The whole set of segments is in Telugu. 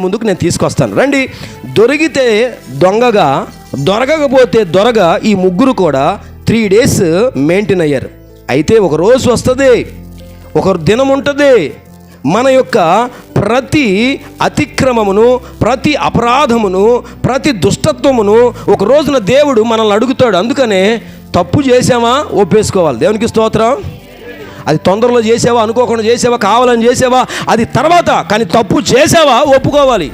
ముందుకు నేను తీసుకొస్తాను. రండి. దొరికితే దొంగగా దొరకకపోతే దొరగ ఈ ముగ్గురు కూడా త్రీ డేస్ మెయింటైన్ అయ్యారు. అయితే ఒక రోజు వస్తుంది ఒక దినం ఉంటుంది. మన యొక్క ప్రతి అతిక్రమమును ప్రతి అపరాధమును ప్రతి దుష్టత్వమును ఒక రోజున దేవుడు మనల్ని అడుగుతాడు. అందుకనే తప్పు చేసామా ఒప్పేసుకోవాలి. దేవునికి స్తోత్రం. అది తొందరలో చేసావా అనుకోకుండా చేసావా కావాలని చేసావా అది తర్వాత కానీ తప్పు చేసావా ఒప్పుకోవాలి.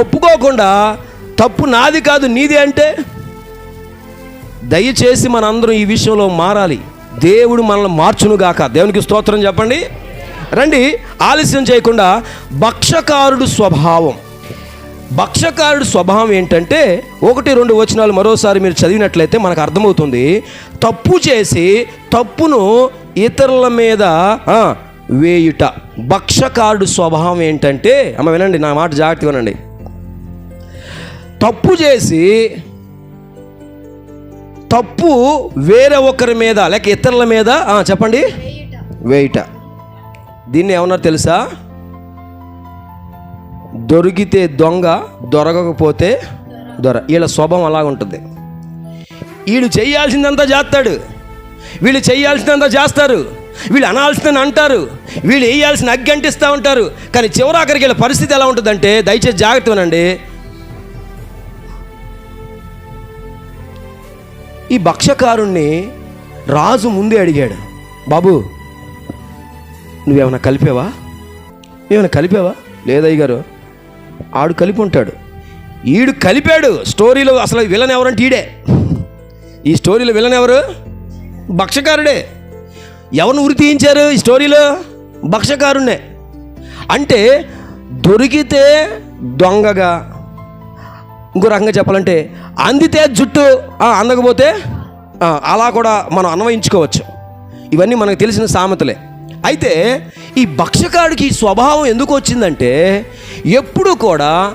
ఒప్పుకోకుండా తప్పు నాది కాదు నీది అంటే? దయచేసి మనందరం ఈ విషయంలో మారాలి. దేవుడు మనల్ని మార్చునుగాక. దేవునికి స్తోత్రం చెప్పండి. రండి ఆలస్యం చేయకుండా భక్షకారుడు స్వభావం. భక్షకారుడు స్వభావం ఏంటంటే ఒకటి రెండు వచనాలు మరోసారి మీరు చదివినట్లయితే మనకు అర్థమవుతుంది. తప్పు చేసి తప్పును ఇతరుల మీద వేయుట. భక్షకారుడు స్వభావం ఏంటంటే అమ్మ వినండి నా మాట జాగ్రత్త వినండి. తప్పు చేసి తప్పు వేరే ఒకరి మీద లేక ఇతరుల మీద చెప్పండి. వేయుట. దీన్ని ఏమన్నా తెలుసా? దొరికితే దొంగ దొరకకపోతే దొర. వీళ్ళ స్వభావం అలాగుంటుంది. ఉంటుంది చేయాల్సిందంతా చేస్తాడు. వీళ్ళు చేయాల్సినంత చేస్తారు. వీళ్ళు అనాల్సిందని అంటారు. వీళ్ళు వేయాల్సిన అగ్గి అంటిస్తూ ఉంటారు. కానీ చివరి ఆఖరికి వీళ్ళ పరిస్థితి ఎలా ఉంటుందంటే దయచేసి జాగ్రత్త వినండి ఈ భక్షకారుణ్ణి రాజు ముందే అడిగాడు. బాబు నువ్వేమైనా కలిపావా? ఏమైనా కలిపావా? లేదయ్య గారు ఆడు కలిపి ఉంటాడు. ఈడు కలిపాడు. స్టోరీలో అసలు విలన్ ఎవరంటే ఈడే. ఈ స్టోరీలో విలన్ ఎవరు? భక్షకారుడే. ఎవరిని ఉరి తీయించారు ఈ స్టోరీలో? భక్షకారుణ్ణే. అంటే దొరికితే దొంగగా. ఇంకో రకంగా చెప్పాలంటే అందితే జుట్టు అందకపోతే అలా కూడా మనం అన్వయించుకోవచ్చు. ఇవన్నీ మనకు తెలిసిన సామెతలే. అయితే ఈ భక్షకాడికి ఈ స్వభావం ఎందుకు వచ్చిందంటే ఎప్పుడు కూడా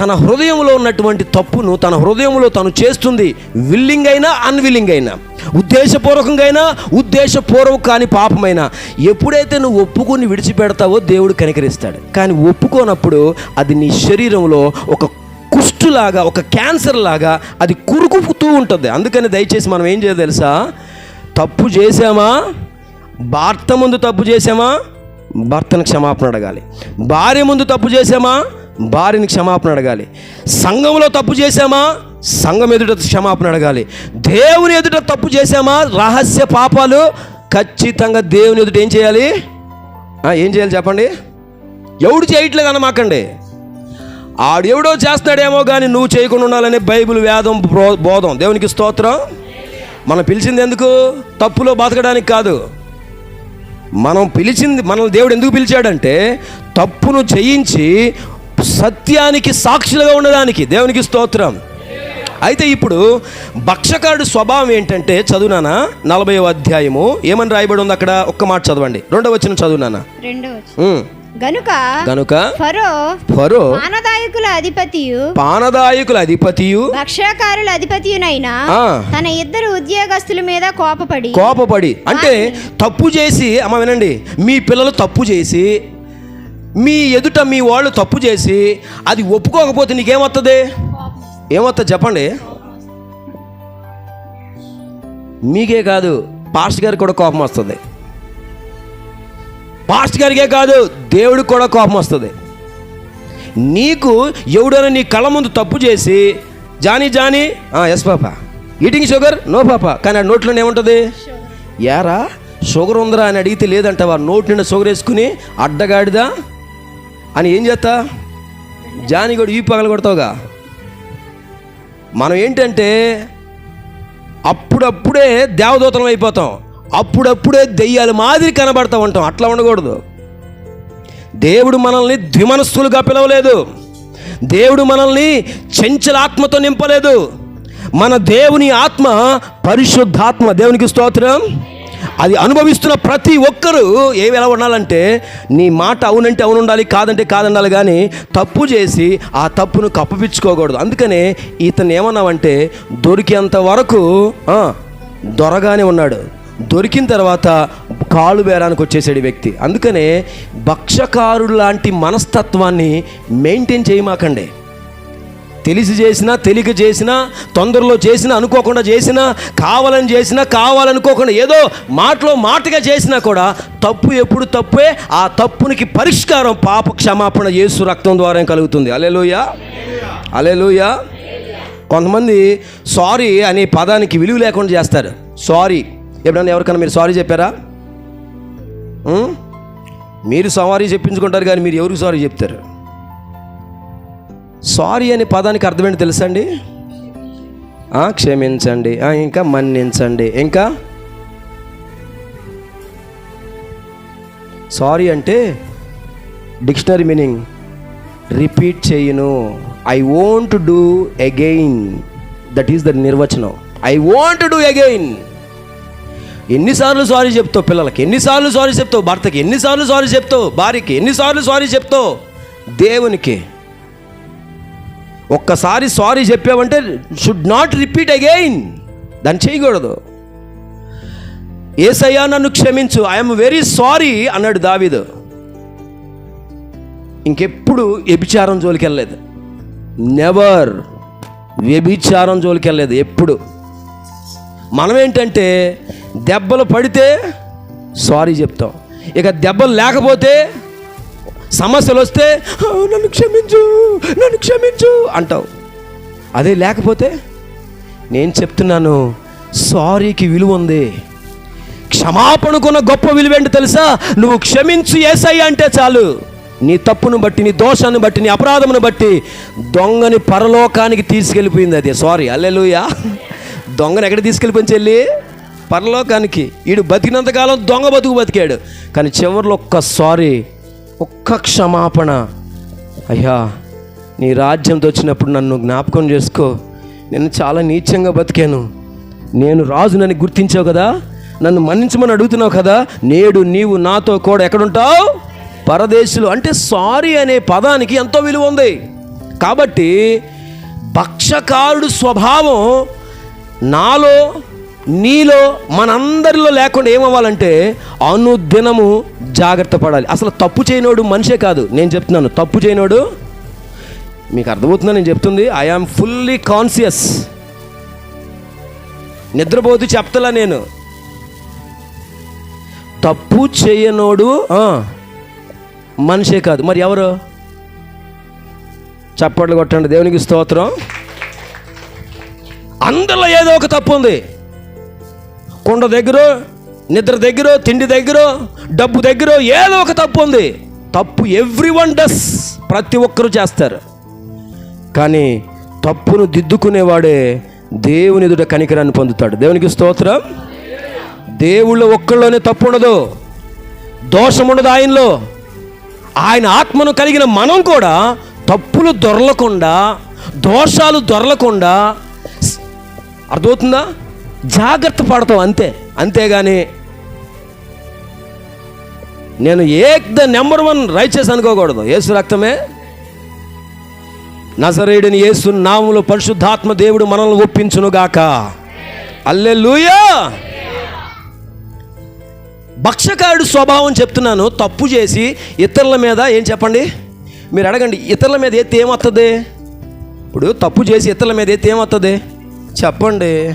తన హృదయంలో ఉన్నటువంటి తప్పును తన హృదయంలో తను చేస్తుంది విల్లింగ్ అయినా అన్విల్లింగ్ అయినా ఉద్దేశపూర్వకంగా అయినా ఉద్దేశపూర్వక కాని పాపమైనా. ఎప్పుడైతే నువ్వు ఒప్పుకొని విడిచిపెడతావో దేవుడు కనికరిస్తాడు. కానీ ఒప్పుకోనప్పుడు అది నీ శరీరంలో ఒక కుష్టులాగా ఒక క్యాన్సర్ లాగా అది కురుకుతూ ఉంటుంది. అందుకని దయచేసి మనం ఏం చేయాలి తెలుసా? తప్పు చేసామా భర్త ముందు తప్పు చేసామా భర్తను క్షమాపణ అడగాలి. భార్య ముందు తప్పు చేసామా భార్యని క్షమాపణ అడగాలి. సంఘంలో తప్పు చేశామా? సంఘం ఎదుట క్షమాపణ అడగాలి. దేవుని ఎదుట తప్పు చేశామా? రహస్య పాపాలు? ఖచ్చితంగా దేవుని ఎదుట ఏం చేయాలి? ఏం చేయాలి చెప్పండి? ఎవడు చేయట్లేదు అనమాకండి. ఆడెవడో చేస్తాడేమో కానీ నువ్వు చేయకుండా ఉండాలని బైబిల్ వేదం బోధం. దేవునికి స్తోత్రం. మనం పిలిచింది ఎందుకు? తప్పులో బతకడానికి కాదు. మనం పిలిచింది మనల్ని దేవుడు ఎందుకు పిలిచాడంటే తప్పును చేయించి సత్యానికి సాక్షులుగా ఉండడానికి దేవునికి స్తోత్రం. అయితే ఇప్పుడు భక్షకారుడు స్వభావం ఏంటంటే చదువునానా నలభై అధ్యాయము ఏమని రాయబడి ఉంది అక్కడ? ఒక్క మాట చదవండి. రెండవ వచ్చిన చదువునానా. గనుక గనుక ఫరో ఫరో మానదాయకుల అధిపతియు పానదాయకుల అధిపతియు భక్ష్యకారుల అధిపతియునైన. తన ఇద్దరు ఉద్యోగస్తుల మీద కోపపడి కోపపడి. అంటే తప్పు చేసి అమ్మ వినండి మీ పిల్లలు తప్పు చేసి మీ ఎదుట మీ వాళ్ళు తప్పు చేసి అది ఒప్పుకోకపోతే నీకేమవుతుంది ఏమవుతుంది చెప్పండి. మీకే కాదు పాస్ట్ గారికి కూడా కోపం వస్తుంది. పాస్ట్ గారికే కాదు దేవుడికి కూడా కోపం వస్తుంది. నీకు ఎవడైనా నీ కళ్ళ ముందు తప్పు చేసి Johnny Johnny yes papa. Eating sugar no papa. కానీ ఆ నోట్లో ఏముంటుంది? యారా? షుగర్ ఉందిరా అని అడిగితే లేదంటావా? నోటి నిండా షుగర్ వేసుకుని అడ్డగాడిదా? అని ఏం చేస్తా? జాని కూడా ఈ పగల కొడతావుగా. మనం ఏంటంటే అప్పుడప్పుడే దేవదూతలం అయిపోతాం. అప్పుడప్పుడే దెయ్యాలు మాదిరి కనబడతా ఉంటాం. అట్లా ఉండకూడదు. దేవుడు మనల్ని ద్విమనస్సులుగా పిలవలేదు. దేవుడు మనల్ని చెంచల ఆత్మతో నింపలేదు. మన దేవుని ఆత్మ పరిశుద్ధాత్మ. దేవునికి స్తోత్రం. అది అనుభవిస్తున్న ప్రతి ఒక్కరూ ఏవి ఎలా ఉండాలంటే నీ మాట అవునంటే అవును ఉండాలి కాదంటే కాదండాలి కానీ తప్పు చేసి ఆ తప్పును కప్పపించుకోకూడదు అందుకనే ఇతను ఏమన్నావంటే దొరికేంత వరకు దొరగానే ఉన్నాడు. దొరికిన తర్వాత కాలు బేరానికి వచ్చేసాడు వ్యక్తి. అందుకనే భక్షకారుడు లాంటి మనస్తత్వాన్ని మెయింటైన్ చేయమాకండి. తెలిసి చేసినా తెలియక చేసినా తొందరలో చేసినా అనుకోకుండా చేసినా కావాలని చేసినా కావాలనుకోకుండా ఏదో మాటలో మాటగా చేసినా కూడా తప్పు ఎప్పుడు తప్పే ఆ తప్పునికి పరిష్కారం పాప క్షమాపణ యేసు రక్తం ద్వారా కలుగుతుంది. అలెలుయ అలెలుయ కొంతమంది సారీ అనే పదానికి విలువ లేకుండా చేస్తారు. సారీ. ఎప్పుడన్నా ఎవరికైనా మీరు సారీ చెప్పారా? మీరు సారీ చెప్పించుకుంటారు కానీ మీరు ఎవరికి సారీ చెప్తారు? సారీ అనే పదానికి అర్థమేంటి తెలుసా అండి క్షమించండి. ఇంకా మన్నించండి. ఇంకా? సారీ అంటే డిక్షనరీ మీనింగ్ రిపీట్ చేయను. I won't do again that is the నిర్వచనం. ఐ వాంట్ డూ అగైన్ ఎన్నిసార్లు సారీ చెప్తావు పిల్లలకి? ఎన్నిసార్లు సారీ చెప్తావు భర్తకి? ఎన్నిసార్లు సారీ చెప్తావు భార్యకి? ఎన్నిసార్లు సారీ చెప్తావు? దేవునికి. ఒక్కసారి సారీ చెప్పావంటే షుడ్ నాట్ రిపీట్ అగైన్ దాన్ని చేయకూడదు. ఏసయ్యా నన్ను క్షమించు. ఐఎమ్ వెరీ సారీ అన్నాడు దావీదు. ఇంకెప్పుడు వ్యభిచారం జోలికి వెళ్ళలేదు. నెవర్ వ్యభిచారం జోలికి వెళ్ళలేదు ఎప్పుడు. మనం ఏంటంటే దెబ్బలు పడితే సారీ చెప్తాం. ఇక దెబ్బలు లేకపోతే సమస్యలు వస్తే నన్ను క్షమించు నన్ను క్షమించు అంటావు. అదే లేకపోతే నేను చెప్తున్నాను సారీకి విలువ ఉంది. క్షమాపణకున్న గొప్ప విలువేంటి తెలుసా? నువ్వు క్షమించు ఏసై అంటే చాలు. నీ తప్పును బట్టి నీ దోషాన్ని బట్టి నీ అపరాధమును బట్టి దొంగని పరలోకానికి తీసుకెళ్ళిపోయింది అది. సారీ అల్లెలుయా దొంగను ఎక్కడ తీసుకెళ్ళిపోయింది చెల్లి? పరలోకానికి. వీడు బతికినంతకాలం దొంగ బతుకు బతికాడు. కానీ చివరిలో ఒక్క సారీ ఒక్క క్షమాపణ. అయ్యా నీ రాజ్యంతో వచ్చినప్పుడు నన్ను జ్ఞాపకం చేసుకో. నేను చాలా నీచంగా బతికాను. నేను రాజునని గుర్తించావు కదా? నన్ను మన్నించమని అడుగుతున్నావు కదా? నేడు నీవు నాతో కూడా ఎక్కడుంటావు? పరదేశులు అంటే సారీ అనే పదానికి ఎంతో విలువ ఉంది. కాబట్టి భక్షకారుడు స్వభావం నాలో నీలో మనందరిలో లేకుండా ఏమవ్వాలంటే అనుదినము జాగ్రత్త పడాలి. అసలు తప్పు చేయనోడు మనిషే కాదు. నేను చెప్తున్నాను తప్పు చేయనోడు మీకు అర్థమవుతుందా నేను చెప్తుంది? ఐ ఆమ్ ఫుల్లీ కాన్సియస్ నిద్రపోతూ చెప్తలా నేను. తప్పు చేయనోడు మనిషే కాదు. మరి ఎవరు? చప్పట్లు కొట్టండి. దేవునికి స్తోత్రం. అందులో ఏదో ఒక తప్పు ఉంది. కుండ దగ్గర నిద్ర దగ్గర తిండి దగ్గర డబ్బు దగ్గర ఏదో ఒక తప్పు ఉంది. తప్పు ఎవ్రీ వన్ డస్ ప్రతి ఒక్కరూ చేస్తారు. కానీ తప్పును దిద్దుకునేవాడే దేవుని ఎదుట కనికరాన్ని పొందుతాడు. దేవునికి స్తోత్రం. దేవుళ్ళ ఒక్కళ్ళలోనే తప్పు ఉండదు. దోషం ఉండదు ఆయనలో. ఆయన ఆత్మను కలిగిన మనం కూడా తప్పులు దొరలకుండా దోషాలు దొరలకుండా అర్థమవుతుందా? జాగ్రత్త పడతాం అంతే. అంతేగాని నేను ఏక్ ద నెంబర్ వన్ రైచెస్ అనుకోకూడదు. యేసు రక్తమే. నజరేయుడిని యేసు నాములు పరిశుద్ధాత్మ దేవుడు మనల్ని ఒప్పించునుగాక. అల్లెలుయా భక్షకారుడు స్వభావం చెప్తున్నాను తప్పు చేసి ఇతరుల మీద ఏం చెప్పండి? మీరు అడగండి ఇతరుల మీద ఎత్తి ఏమవుతుంది ఇప్పుడు తప్పు చేసి ఇతరుల మీద ఎత్తి ఏమవుతుంది చెప్పండి.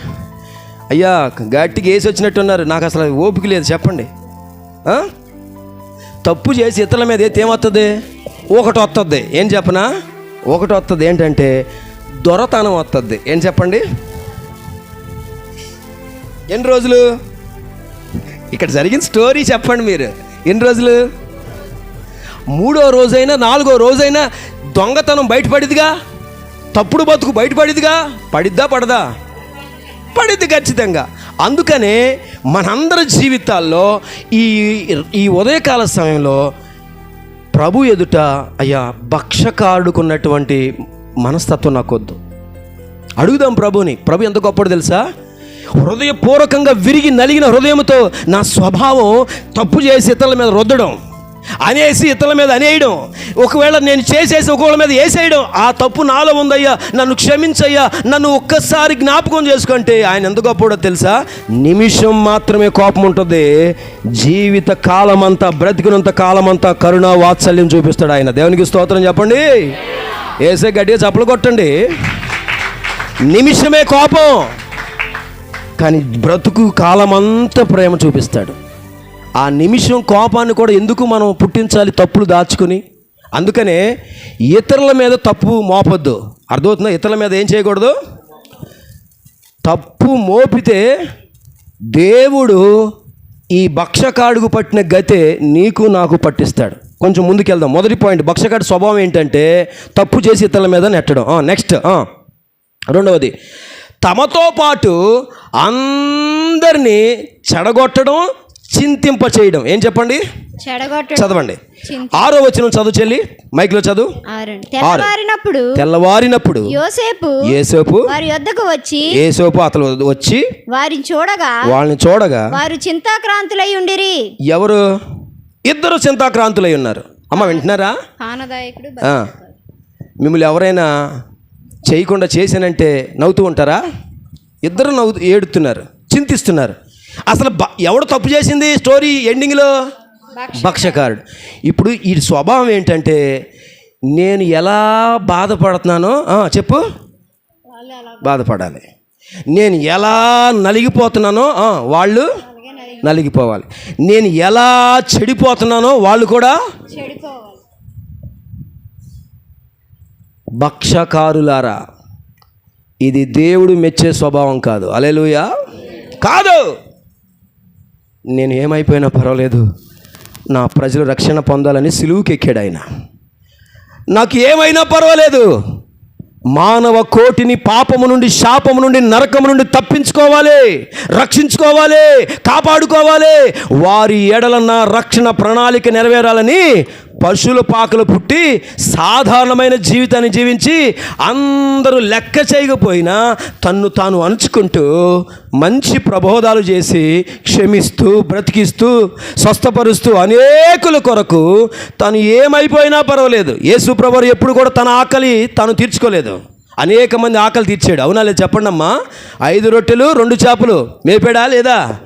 అయ్యా గట్టిగా వేసి వచ్చినట్టున్నారు. నాకు అసలు ఓపిక లేదు చెప్పండి. తప్పు చేసి ఇతరుల మీద అయితే ఏమొస్తుంది ఒకటి వస్తుంది ఏం చెప్పనా? ఒకటి వస్తుంది ఏంటంటే దొరతనం వస్తుంది ఏం చెప్పండి? ఎన్ని రోజులు? ఇక్కడ జరిగిన స్టోరీ చెప్పండి మీరు. ఎన్ని రోజులు? మూడో రోజైనా నాలుగో రోజైనా దొంగతనం బయటపడిదిగా తప్పుడు బతుకు బయటపడిదిగా పడిద్దా పడదా? పడిద్ది ఖచ్చితంగా. అందుకనే మనందరి జీవితాల్లో ఈ ఈ ఉదయకాల సమయంలో ప్రభు ఎదుట అయ్యా భక్షకాడుకున్నటువంటి మనస్తత్వం నాకొద్దు. అడుగుదాం ప్రభుని. ప్రభు ఎంత గొప్పడు తెలుసా? హృదయపూర్వకంగా విరిగి నలిగిన హృదయంతో నా స్వభావం తప్పు చేసి ఇతరుల మీద రుద్దడం. అనేసి ఇతరుల మీద అనేయడం. ఒకవేళ నేను చేసేసి ఒకవేళ మీద వేసేయడం ఆ తప్పు నాలో ఉందయ్యా నన్ను క్షమించయ్యా నన్ను ఒక్కసారి జ్ఞాపకం చేసుకుంటే ఆయన ఎంత గొప్పడో తెలుసా? నిమిషం మాత్రమే కోపం ఉంటుంది. జీవిత కాలమంతా బ్రతికినంత కాలమంతా కరుణ వాత్సల్యం చూపిస్తాడు ఆయన. దేవునికి స్తోత్రం చెప్పండి. వేసే గట్టిగా చప్పలు కొట్టండి. నిమిషమే కోపం. కానీ బ్రతుకు కాలమంతా ప్రేమ చూపిస్తాడు. ఆ నిమిషం కోపాన్ని కూడా ఎందుకు మనం పుట్టించాలి తప్పులు దాచుకుని? అందుకనే ఇతరుల మీద తప్పు మోపొద్దు. అర్థమవుతుందా? ఇతరుల మీద ఏం చేయకూడదు? తప్పు మోపితే దేవుడు ఈ భక్షకాడుగు పట్టిన గతే నీకు నాకు పట్టిస్తాడు. కొంచెం ముందుకెళ్దాం. మొదటి పాయింట్ భక్షకాడు స్వభావం ఏంటంటే తప్పు చేసి ఇతరుల మీద నెట్టడం. నెక్స్ట్ రెండవది తమతో పాటు అందరినీ చెడగొట్టడం చింతింప చేయడం. ఏం చెప్పండి? చదవండి. ఆరో వచ్చిన చదువు చెల్లి. మైక్లో చదువు. ఆరండి తెల్లవారినప్పుడు తెల్లవారినప్పుడు యోసేపు ఏసేపు వారి యొద్దకు వచ్చి ఏసేపు అతను వచ్చి వారిని చూడగా వాళ్ళని చూడగా వారు చింతాక్రాంతులై ఉండిరి. ఎవరు? ఇద్దరు చింతాక్రాంతులై ఉన్నారు. అమ్మ వింటున్నారా? పానదాయకుడు ఆ. మిమ్మల్ని ఎవరైనా చేయకుండా చేశానంటే నవ్వుతూ ఉంటారా? ఇద్దరు నవ్వు ఏడుతున్నారు చింతిస్తున్నారు. అసలు ఎవడు తప్పు చేసింది స్టోరీ ఎండింగ్లో? భక్షకారుడు. ఇప్పుడు ఈ స్వభావం ఏంటంటే నేను ఎలా బాధపడుతున్నానో చెప్పు. బాధపడాలి. నేను ఎలా నలిగిపోతున్నానో వాళ్ళు నలిగిపోవాలి. నేను ఎలా చెడిపోతున్నానో వాళ్ళు కూడా భక్షకారులారా ఇది దేవుడు మెచ్చే స్వభావం కాదు. అలెలుయా. కాదు. నేను ఏమైపోయినా పర్వాలేదు. నా ప్రజలు రక్షణ పొందాలని సిలువుకి ఎక్కాడు ఆయన నాకు ఏమైనా పర్వాలేదు. మానవ కోటిని పాపము నుండి శాపము నుండి నరకము నుండి తప్పించుకోవాలి రక్షించుకోవాలి కాపాడుకోవాలి. వారి ఎడల నా రక్షణ ప్రణాళిక నెరవేరాలని పశువుల పాకలు పుట్టి సాధారణమైన జీవితాన్ని జీవించి అందరూ లెక్క చేయకపోయినా తన్ను తాను అణుచుకుంటూ మంచి ప్రబోధాలు చేసి క్షమిస్తూ బ్రతికిస్తూ స్వస్థపరుస్తూ అనేకుల కొరకు తను ఏమైపోయినా పర్వాలేదు. యేసు ఎప్పుడు కూడా తన ఆకలి తాను తీర్చుకోలేదు. అనేక మంది ఆకలి తీర్చాడు. అవునా లేదు చెప్పండి అమ్మా ఐదు రొట్టెలు రెండు చేపలు మేపాడా లేదా?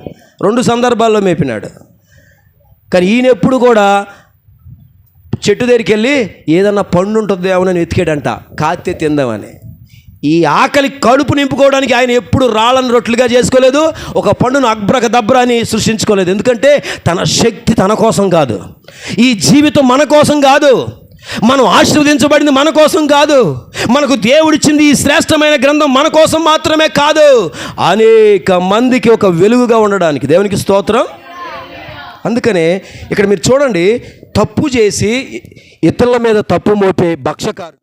రెండు సందర్భాల్లో మేపినాడు. కానీ ఈయన ఎప్పుడు కూడా చెట్టు దగ్గరికి వెళ్ళి ఏదన్నా పండు ఉంటుందేమో అని వెతికాడంట. కాస్తే తిందామని. ఈ ఆకలి కడుపు నింపుకోవడానికి ఆయన ఎప్పుడు రాళ్ళను రొట్లుగా చేసుకోలేదు ఒక పండును అగ్బ్రక దబ్ర అని సృష్టించుకోలేదు. ఎందుకంటే తన శక్తి తన కోసం కాదు. ఈ జీవితం మన కోసం కాదు. మనం ఆశీర్వదించబడింది మన కోసం కాదు. మనకు దేవుడిచ్చింది ఈ శ్రేష్టమైన గ్రంథం మన కోసం మాత్రమే కాదు. అనేక మందికి ఒక వెలుగుగా ఉండడానికి దేవునికి స్తోత్రం. అందుకనే ఇక్కడ మీరు చూడండి తప్పు చేసి ఇతరుల మీద తప్పు మోపే భక్షకారు